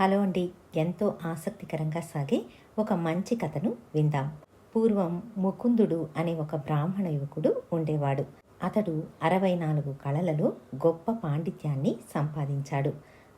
Hello అండి. ఎంతో ఆసక్తికరంగా సాగే ఒక మంచి కథను విందాం. పూర్వం ముకుందుడు అనే ఒక బ్రాహ్మణ యువకుడు ఉండేవాడు. అతడు అరవై నాలుగు కళలలో గొప్ప పాండిత్యాన్ని సంపాదించాడు.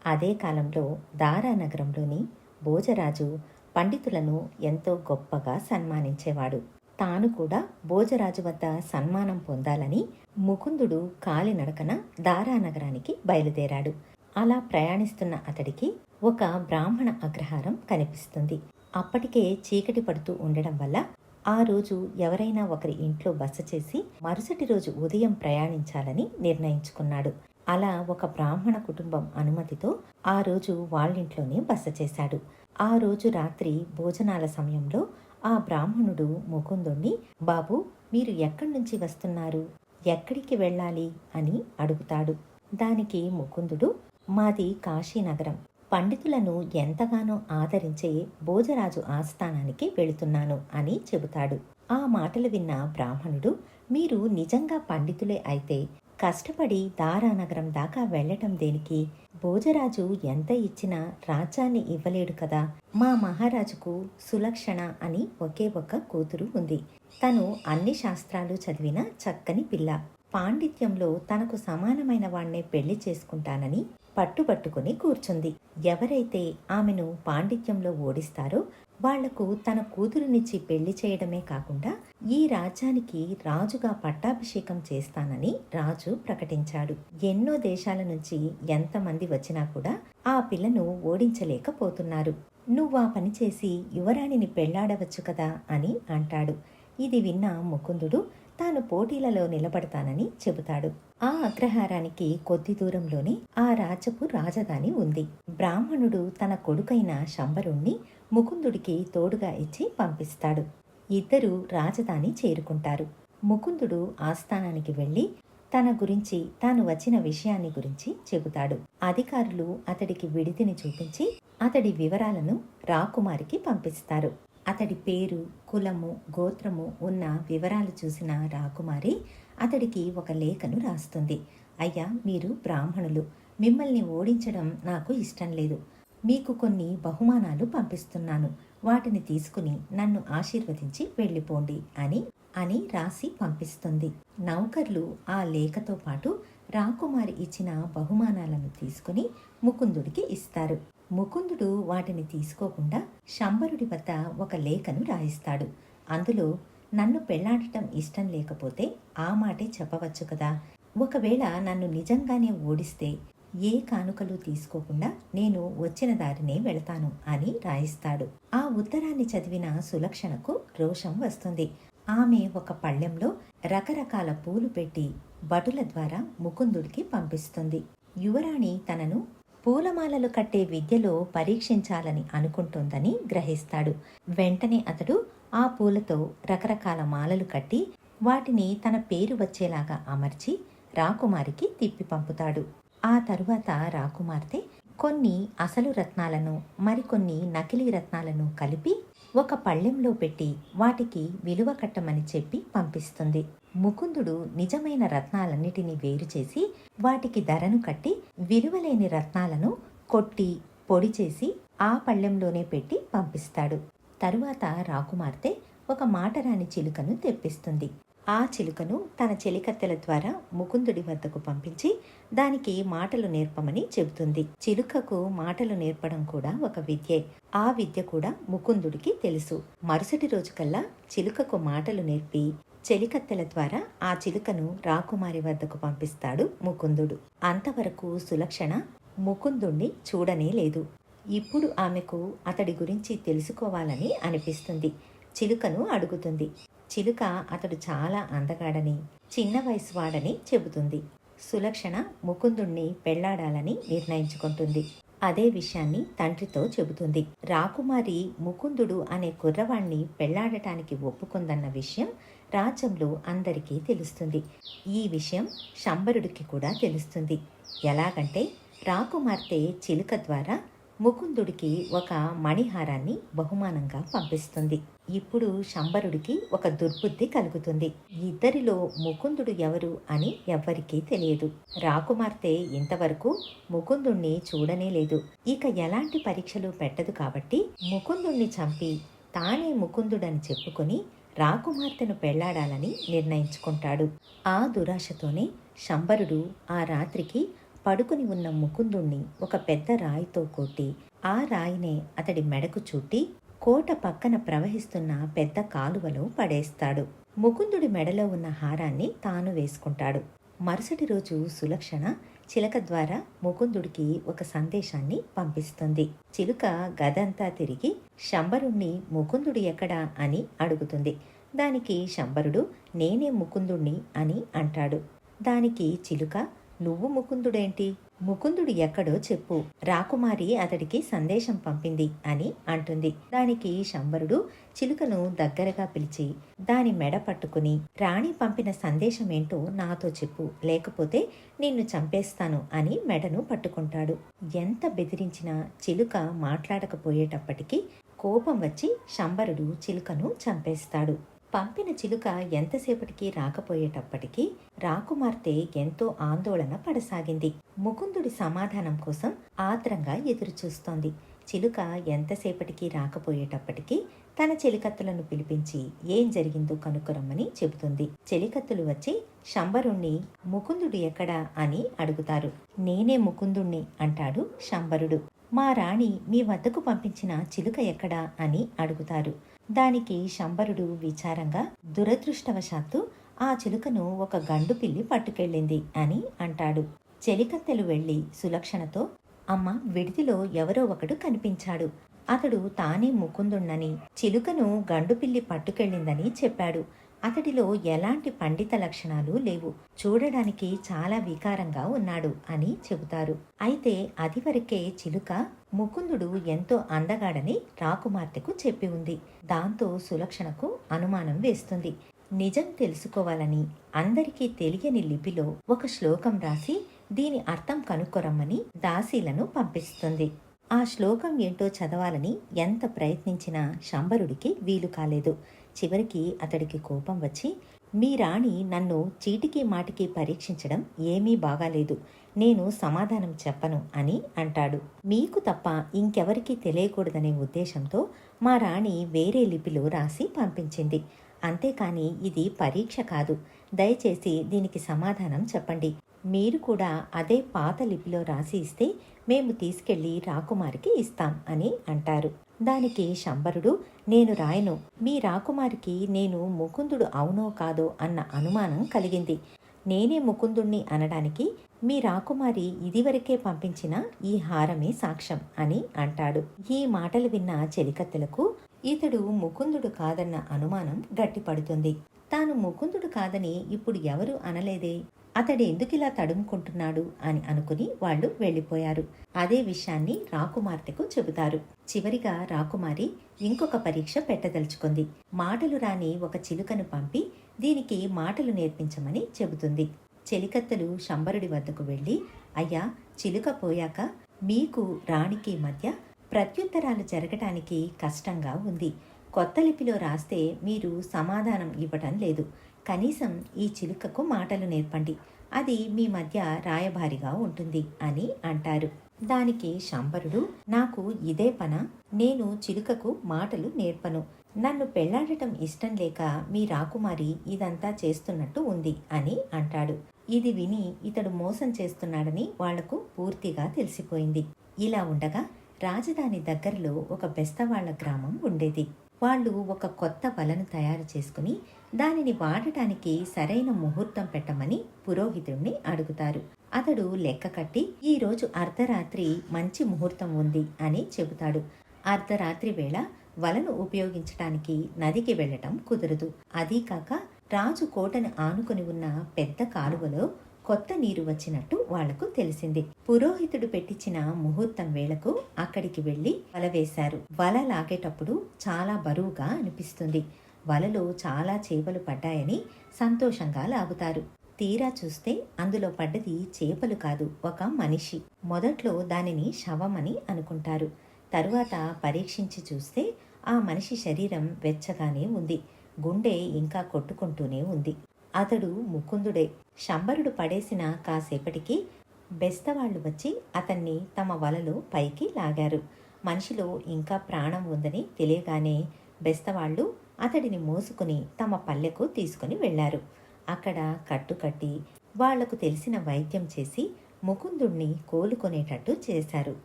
అదే కాలంలో దారా నగరంలోని భోజరాజు పండితులను ఎంతో గొప్పగా సన్మానించేవాడు. తాను కూడా భోజరాజు వద్ద సన్మానం పొందాలని ముకుందుడు కాలినడకన దారా నగరానికి బయలుదేరాడు. అలా ప్రయాణిస్తున్న అతడికి ఒక బ్రాహ్మణ అగ్రహారం కనిపిస్తుంది. అప్పటికే చీకటి పడుతూ ఉండడం వల్ల ఆ రోజు ఎవరైనా ఒకరి ఇంట్లో బస చేసి మరుసటి రోజు ఉదయం ప్రయాణించాలని నిర్ణయించుకున్నాడు. అలా ఒక బ్రాహ్మణ కుటుంబం అనుమతితో ఆ రోజు వాళ్ళింట్లోనే బస చేశాడు. ఆ రోజు రాత్రి భోజనాల సమయంలో ఆ బ్రాహ్మణుడు ముకుందుణ్ణి బాబు మీరు ఎక్కడి నుంచి వస్తున్నారు? ఎక్కడికి వెళ్ళాలి? అని అడుగుతాడు. దానికి ముకుందుడు మాది కాశీనగరం. పండితులను ఎంతగానో ఆదరించే భోజరాజు ఆస్థానానికి వెళుతున్నాను అని చెబుతాడు. ఆ మాటలు విన్న బ్రాహ్మణుడు మీరు నిజంగా పండితులే అయితే కష్టపడి దారానగరం దాకా వెళ్ళటం దేనికి? భోజరాజు ఎంత ఇచ్చినా రాజ్యాన్ని ఇవ్వలేడు కదా. మా మహారాజుకు సులక్షణ అని ఒకే ఒక్క కూతురు ఉంది. తను అన్ని శాస్త్రాలు చదివిన చక్కని పిల్ల. పాండిత్యంలో తనకు సమానమైన వాణ్ణే పెళ్ళి చేసుకుంటానని పట్టుబట్టుకుని కూర్చుంది. ఎవరైతే ఆమెను పాండిత్యంలో ఓడిస్తారో వాళ్ళకు తన కూతురునిచ్చి పెళ్ళి చేయడమే కాకుండా ఈ రాజ్యానికి రాజుగా పట్టాభిషేకం చేస్తానని రాజు ప్రకటించాడు. ఎన్నో దేశాల నుంచి ఎంతమంది వచ్చినా కూడా ఆ పిల్లను ఓడించలేకపోతున్నారు. నువ్వు ఆ పని చేసి యువరాణిని పెళ్ళాడవచ్చు కదా అని అంటాడు. ఇది విన్న ముకుందుడు తాను పోటీలలో నిలబడతానని చెబుతాడు. ఆ అగ్రహారానికి కొద్ది దూరంలోనే ఆ రాజ్యపు రాజధాని ఉంది. బ్రాహ్మణుడు తన కొడుకైన శంబరుణ్ణి ముకుందుడికి తోడుగా ఇచ్చి పంపిస్తాడు. ఇద్దరు రాజధాని చేరుకుంటారు. ముకుందుడు ఆస్థానానికి వెళ్ళి తన గురించి తాను వచ్చిన విషయాన్ని గురించి చెబుతాడు. అధికారులు అతడికి విడిదిని చూపించి అతడి వివరాలను రాకుమారికి పంపిస్తారు. అతడి పేరు కులము గోత్రము ఉన్న వివరాలు చూసిన రాకుమారి అతడికి ఒక లేఖను రాస్తుంది. అయ్యా మీరు బ్రాహ్మణులు. మిమ్మల్ని ఓడించడం నాకు ఇష్టం లేదు. మీకు కొన్ని బహుమానాలు పంపిస్తున్నాను. వాటిని తీసుకుని నన్ను ఆశీర్వదించి వెళ్ళిపోండి అని అని రాసి పంపిస్తుంది. నౌకర్లు ఆ లేఖతో పాటు రాకుమారి ఇచ్చిన బహుమానాలను తీసుకుని ముకుందుడికి ఇస్తారు. ముకుందుడు వాటిని తీసుకోకుండా శంబరుడి వద్ద ఒక లేఖను రాయిస్తాడు. అందులో నన్ను పెళ్ళాడటం ఇష్టం లేకపోతే ఆ మాటే చెప్పవచ్చు కదా. ఒకవేళ నన్ను నిజంగానే ఓడిస్తే ఏ కానుకలు తీసుకోకుండా నేను వచ్చిన దారినే వెళతాను అని రాయిస్తాడు. ఆ ఉత్తరాన్ని చదివిన సులక్షణకు రోషం వస్తుంది. ఆమె ఒక పళ్ళెంలో రకరకాల పూలు పెట్టి భటుల ద్వారా ముకుందుడికి పంపిస్తుంది. యువరాణి తనను పూలమాలలు కట్టే విద్యలో పరీక్షించాలని అనుకుంటోందని గ్రహిస్తాడు. వెంటనే అతడు ఆ పూలతో రకరకాల మాలలు కట్టి వాటిని తన పేరు వచ్చేలాగా అమర్చి రాకుమారికి తిప్పి పంపుతాడు. ఆ తరువాత రాకుమార్తె కొన్ని అసలు రత్నాలను మరికొన్ని నకిలీ రత్నాలను కలిపి ఒక పళ్ళెంలో పెట్టి వాటికి విలువ కట్టమని చెప్పి పంపిస్తుంది. ముకుందుడు నిజమైన రత్నాలన్నిటినీ వేరు చేసి వాటికి ధరను కట్టి విలువలేని రత్నాలను కొట్టి పొడి చేసి ఆ పళ్ళెంలోనే పెట్టి పంపిస్తాడు. తరువాత రాకుమార్తె ఒక మాటరాని చిలుకను తెప్పిస్తుంది. ఆ చిలుకను తన చెలికత్తెల ద్వారా ముకుందుడి వద్దకు పంపించి దానికి మాటలు నేర్పమని చెబుతుంది. చిలుకకు మాటలు నేర్పడం కూడా ఒక విద్యే. ఆ విద్య కూడా ముకుందుడికి తెలుసు. మరుసటి రోజుకల్లా చిలుకకు మాటలు నేర్పి చెలికత్తెల ద్వారా ఆ చిలుకను రాకుమారి వద్దకు పంపిస్తాడు ముకుందుడు. అంతవరకు సులక్షణ ముకుందుణ్ణి చూడనే లేదు. ఇప్పుడు ఆమెకు అతడి గురించి తెలుసుకోవాలని అనిపిస్తుంది. చిలుకను అడుగుతుంది. చిలుక అతడు చాలా అందగాడని చిన్న వయసు వాడని చెబుతుంది. సులక్షణ ముకుందుణ్ణి పెళ్ళాడాలని నిర్ణయించుకుంటుంది. అదే విషయాన్ని తండ్రితో చెబుతుంది. రాకుమారి ముకుందుడు అనే కుర్రవాణ్ణి పెళ్ళాడటానికి ఒప్పుకుందన్న విషయం రాజ్యంలో అందరికీ తెలుస్తుంది. ఈ విషయం శంబరుడికి కూడా తెలుస్తుంది. ఎలాగంటే రాకుమార్తె చిలుక ద్వారా ముకుందుడికి ఒక మణిహారాన్ని బహుమానంగా పంపిస్తుంది. ఇప్పుడు శంబరుడికి ఒక దుర్బుద్ధి కలుగుతుంది. ఇద్దరిలో ముకుందుడు ఎవరు అని ఎవ్వరికీ తెలియదు. రాకుమార్తె ఇంతవరకు ముకుందుణ్ణి చూడనే లేదు. ఇక ఎలాంటి పరీక్షలు పెట్టదు కాబట్టి ముకుందుణ్ణి చంపి తానే ముకుందుడని చెప్పుకొని రాకుమార్తెను పెళ్ళాడాలని నిర్ణయించుకుంటాడు. ఆ దురాశతోనే శంబరుడు ఆ రాత్రికి పడుకుని ఉన్న ముకుందుణ్ణి ఒక పెద్ద రాయితో కొట్టి ఆ రాయినే అతడి మెడకు చుట్టి కోట పక్కన ప్రవహిస్తున్న పెద్ద కాలువలో పడేస్తాడు. ముకుందుడి మెడలో ఉన్న హారాన్ని తాను వేసుకుంటాడు. మరుసటి రోజు సులక్షణ చిలక ద్వారా ముకుందుడికి ఒక సందేశాన్ని పంపిస్తుంది. చిలుక గదంతా తిరిగి శంబరుణ్ణి ముకుందుడు ఎక్కడా? అని అడుగుతుంది. దానికి శంబరుడు నేనే ముకుందుణ్ణి అని అంటాడు. దానికి చిలుక నువ్వు ముకుందుడేంటి? ముకుందుడు ఎక్కడో చెప్పు. రాకుమారి అతడికి సందేశం పంపింది అని అంటుంది. దానికి శంబరుడు చిలుకను దగ్గరగా పిలిచి దాని మెడ పట్టుకుని రాణి పంపిన సందేశం ఏంటో నాతో చెప్పు. లేకపోతే నిన్ను చంపేస్తాను అని మెడను పట్టుకుంటాడు. ఎంత బెదిరించినా చిలుక మాట్లాడకపోయేటప్పటికీ కోపం వచ్చి శంబరుడు చిలుకను చంపేస్తాడు. పంపిన చిలుక ఎంతసేపటికి రాకపోయేటప్పటికీ రాకుమార్తె ఎంతో ఆందోళన పడసాగింది. ముకుందుడి సమాధానం కోసం ఆత్రంగా ఎదురుచూస్తోంది. చిలుక ఎంతసేపటికి రాకపోయేటప్పటికీ తన చెలికత్తులను పిలిపించి ఏం జరిగిందో కనుక్కొరమ్మని చెబుతుంది. చెలికత్తులు వచ్చి శంబరుణ్ణి ముకుందుడు ఎక్కడా? అని అడుగుతారు. నేనే ముకుందుణ్ణి అంటాడు శంబరుడు మా రాణి మీ వద్దకు పంపించిన చిలుక ఎక్కడా అని అడుగుతారు. దానికి శంబరుడు విచారంగా దురదృష్టవశాత్తు ఆ చిలుకను ఒక గండు పిల్లి పట్టుకెళ్ళింది అని అంటాడు. చెలికత్తెలు వెళ్ళి సులక్షణతో అమ్మ విడిదిలో ఎవరో ఒకడు కనిపించాడు. అతడు తానే ముకుందున్నని చిలుకను గండు పిల్లి పట్టుకెళ్ళిందని చెప్పాడు. అతడిలో ఎలాంటి పండిత లక్షణాలు లేవు. చూడడానికి చాలా వికారంగా ఉన్నాడు అని చెబుతారు. అయితే అది వరకే చిలుక ముకుందుడు ఎంతో అందగాడని రాకుమార్తెకు చెప్పి ఉంది. దాంతో సులక్షణకు అనుమానం వేస్తుంది. నిజం తెలుసుకోవాలని అందరికీ తెలియని లిపిలో ఒక శ్లోకం రాసి దీని అర్థం కనుక్కొరమ్మని దాసీలను పంపిస్తుంది. ఆ శ్లోకం ఏంటో చదవాలని ఎంత ప్రయత్నించినా శంబరుడికి వీలు కాలేదు. చివరికి అతడికి కోపం వచ్చి మీ రాణి నన్ను చీటికి మాటికి పరీక్షించడం ఏమీ బాగాలేదు. నేను సమాధానం చెప్పను అని అంటాడు. మీకు తప్ప ఇంకెవరికీ తెలియకూడదనే ఉద్దేశంతో మా రాణి వేరే లిపిలో రాసి పంపించింది. అంతేకాని ఇది పరీక్ష కాదు. దయచేసి దీనికి సమాధానం చెప్పండి. మీరు కూడా అదే పాత లిపిలో రాసి ఇస్తే మేము తీసుకెళ్ళి రాకుమారికి ఇస్తాం అని అంటారు. దానికి శంబరుడు నేను రాయను. మీ రాకుమారికి నేను ముకుందుడు అవునో కాదో అన్న అనుమానం కలిగింది. నేనే ముకుందుణ్ణి అనడానికి మీ రాకుమారి ఇదివరకే పంపించిన ఈ హారమే సాక్ష్యం అని అంటాడు. ఈ మాటలు విన్న చెలికత్తెలకు ఇతడు ముకుందుడు కాదన్న అనుమానం గట్టిపడుతుంది. తాను ముకుందుడు కాదని ఇప్పుడు ఎవరు అనలేదే? అతడు ఎందుకు ఇలా తడుముకుంటున్నాడు అని అనుకుని వాళ్ళు వెళ్ళిపోయారు. అదే విషయాన్ని రాకుమార్తెకు చెబుతారు. చివరిగా రాకుమారి ఇంకొక పరీక్ష పెట్టదలుచుకుంది. మాటలు రాని ఒక చిలుకను పంపి దీనికి మాటలు నేర్పించమని చెబుతుంది. చెలికత్తెలు శంబరుడి వద్దకు వెళ్ళి అయ్యా చిలుక పోయాక మీకు రాణికి మధ్య ప్రత్యుత్తరాలు జరగటానికి కష్టంగా ఉంది. కొత్త లిపిలో రాస్తే మీరు సమాధానం ఇవ్వటం లేదు. కనీసం ఈ చిలుకకు మాటలు నేర్పండి. అది మీ మధ్య రాయబారిగా ఉంటుంది అని అంటారు. దానికి శంబరుడు నాకు ఇదే పన? నేను చిలుకకు మాటలు నేర్పను. నన్ను పెళ్ళాడటం ఇష్టం లేక మీ రాకుమారి ఇదంతా చేస్తున్నట్టు ఉంది అని అంటాడు. ఇది విని ఇతడు మోసం చేస్తున్నాడని వాళ్ళకు పూర్తిగా తెలిసిపోయింది. ఇలా ఉండగా రాజధాని దగ్గరలో ఒక బెస్తవాళ్ళ గ్రామం ఉండేది. వాళ్ళు ఒక కొత్త వలను తయారు చేసుకుని దానిని వాడటానికి సరైన ముహూర్తం పెట్టమని పురోహితుణ్ణి అడుగుతారు. అతడు లెక్క కట్టి ఈ రోజు అర్ధరాత్రి మంచి ముహూర్తం ఉంది అని చెబుతాడు. అర్ధరాత్రి వేళ వలను ఉపయోగించటానికి నదికి వెళ్ళటం కుదరదు. అదీకాక రాజు కోటను ఆనుకుని ఉన్న పెద్ద కాలువలో కొత్త నీరు వచ్చినట్టు వాళ్ళకు తెలిసింది. పురోహితుడు పెట్టించిన ముహూర్తం వేళకు అక్కడికి వెళ్ళి వల వేశారు. వల లాగేటప్పుడు చాలా బరువుగా అనిపిస్తుంది. వలలో చాలా చేపలు పడ్డాయని సంతోషంగా లాగుతారు. తీరా చూస్తే అందులో పడ్డది చేపలు కాదు ఒక మనిషి. మొదట్లో దానిని శవమని అనుకుంటారు. తరువాత పరీక్షించి చూస్తే ఆ మనిషి శరీరం వెచ్చగానే ఉంది. గుండె ఇంకా కొట్టుకుంటూనే ఉంది. అతడు ముకుందుడే. శంబరుడు పడేసిన కాసేపటికి బెస్తవాళ్ళు వచ్చి అతన్ని తమ వలలో పైకి లాగారు. మనిషిలో ఇంకా ప్రాణం ఉందని తెలియగానే బెస్తవాళ్ళు అతడిని మోసుకుని తమ పల్లెకు తీసుకుని వెళ్ళారు అక్కడ కట్టుకట్టి వాళ్ళకు తెలిసిన వైద్యం చేసి ముకుందుణ్ణి కోలుకునేటట్టు చేశారు.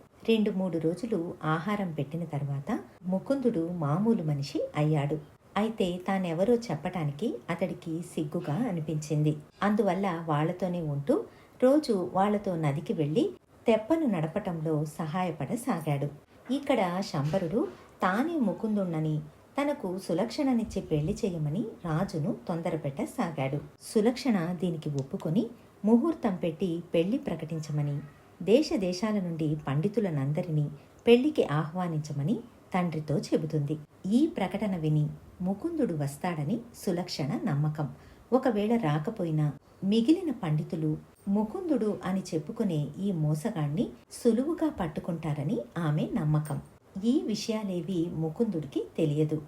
రెండు మూడు రోజులు ఆహారం పెట్టిన తర్వాత ముకుందుడు మామూలు మనిషి అయ్యాడు. అయితే తానెవరో చెప్పటానికి అతడికి సిగ్గుగా అనిపించింది. అందువల్ల వాళ్ళతోనే ఉంటూ రోజు వాళ్ళతో నదికి వెళ్ళి తెప్పను నడపటంలో సహాయపడసాగాడు. ఇక్కడ శంబరుడు తానే ముకుందుండని తనకు సులక్షణనిచ్చి పెళ్ళి చేయమని రాజును తొందరపెట్టసాగాడు. సులక్షణ దీనికి ఒప్పుకొని ముహూర్తం పెట్టి పెళ్ళి ప్రకటించమని దేశ దేశాల నుండి పండితులనందరినీ పెళ్ళికి ఆహ్వానించమని తండ్రితో చెబుతుంది. ఈ ప్రకటన విని ముకుందుడు వస్తాడని సులక్షణ నమ్మకం. ఒకవేళ రాకపోయినా మిగిలిన పండితులు ముకుందుడు అని చెప్పుకునే ఈ మోసగాణ్ణి సులువుగా పట్టుకుంటారని ఆమె నమ్మకం. ఈ విషయాలేవి ముకుందుడికి తెలియదు.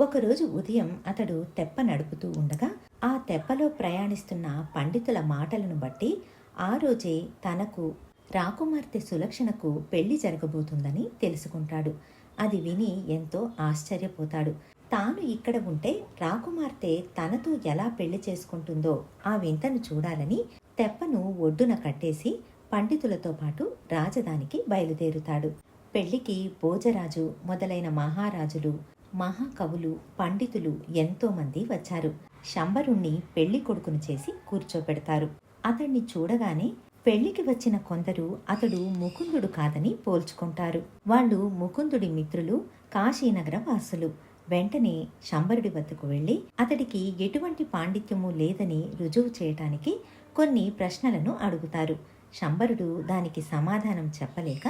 ఒకరోజు ఉదయం అతడు తెప్ప నడుపుతూ ఉండగా ఆ తెప్పలో ప్రయాణిస్తున్న పండితుల మాటలను బట్టి ఆ రోజే తనకు రాకుమార్తె సులక్షణకు పెళ్ళి జరగబోతుందని తెలుసుకుంటాడు. అది విని ఎంతో ఆశ్చర్యపోతాడు. తాను ఇక్కడ ఉంటే రాకుమార్తె తనతో ఎలా పెళ్ళి చేసుకుంటుందో ఆ వింతను చూడాలని తెప్పను ఒడ్డున కట్టేసి పండితులతో పాటు రాజధానికి బయలుదేరుతాడు. పెళ్ళికి భోజరాజు మొదలైన మహారాజులు మహాకవులు పండితులు ఎంతో మంది వచ్చారు. శంబరుణ్ణి పెళ్ళి కొడుకును చేసి కూర్చోపెడతారు. అతన్ని చూడగానే పెళ్ళికి వచ్చిన కొందరు అతడు ముకుందుడు కాదని పోల్చుకుంటారు. వాళ్ళు ముకుందుడి మిత్రులు కాశీనగర వాసులు వెంటనే శంబరుడి వద్దకు వెళ్ళి అతడికి ఎటువంటి పాండిత్యము లేదని రుజువు చేయటానికి కొన్ని ప్రశ్నలను అడుగుతారు. శంబరుడు దానికి సమాధానం చెప్పలేక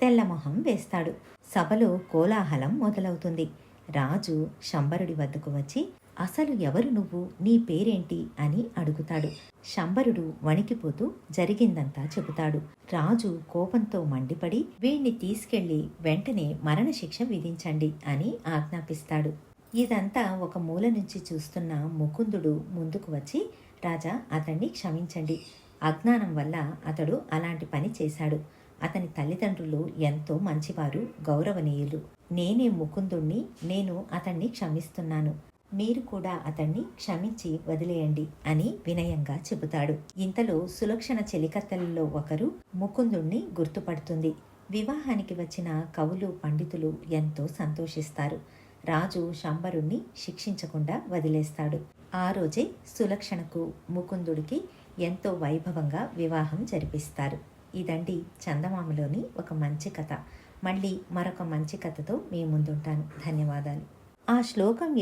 తెల్లమొహం వేస్తాడు. సభలో కోలాహలం మొదలవుతుంది. రాజు శంబరుడి వద్దకు వచ్చి అసలు ఎవరు నువ్వు? నీ పేరేంటి? అని అడుగుతాడు. శంబరుడు వణికిపోతూ జరిగిందంతా చెబుతాడు. రాజు కోపంతో మండిపడి వీణ్ణి తీసుకెళ్ళి వెంటనే మరణశిక్ష విధించండి అని ఆజ్ఞాపిస్తాడు. ఇదంతా ఒక మూల నుంచి చూస్తున్న ముకుందుడు ముందుకు వచ్చి రాజా అతన్ని క్షమించండి. అజ్ఞానం వల్ల అతడు అలాంటి పని చేశాడు. అతని తల్లిదండ్రులు ఎంతో మంచివారు గౌరవనీయులు. నేనే ముకుందుణ్ణి నేను అతన్ని క్షమిస్తున్నాను. మీరు కూడా అతన్ని క్షమించి వదిలేయండి అని వినయంగా చెబుతాడు. ఇంతలో సులక్షణ చెలికత్తెలలో ఒకరు ముకుందుణ్ణి గుర్తుపడుతుంది. వివాహానికి వచ్చిన కవులు పండితులు ఎంతో సంతోషిస్తారు. రాజు శంబరుణ్ణి శిక్షించకుండా వదిలేస్తాడు. ఆ రోజే సులక్షణకు ముకుందుడికి ఎంతో వైభవంగా వివాహం జరిపిస్తారు. ఇదండి చందమామలోని ఒక మంచి కథ. మళ్ళీ మరొక మంచి కథతో మీ ముందుంటాను. ధన్యవాదాలు. ఆ శ్లోకం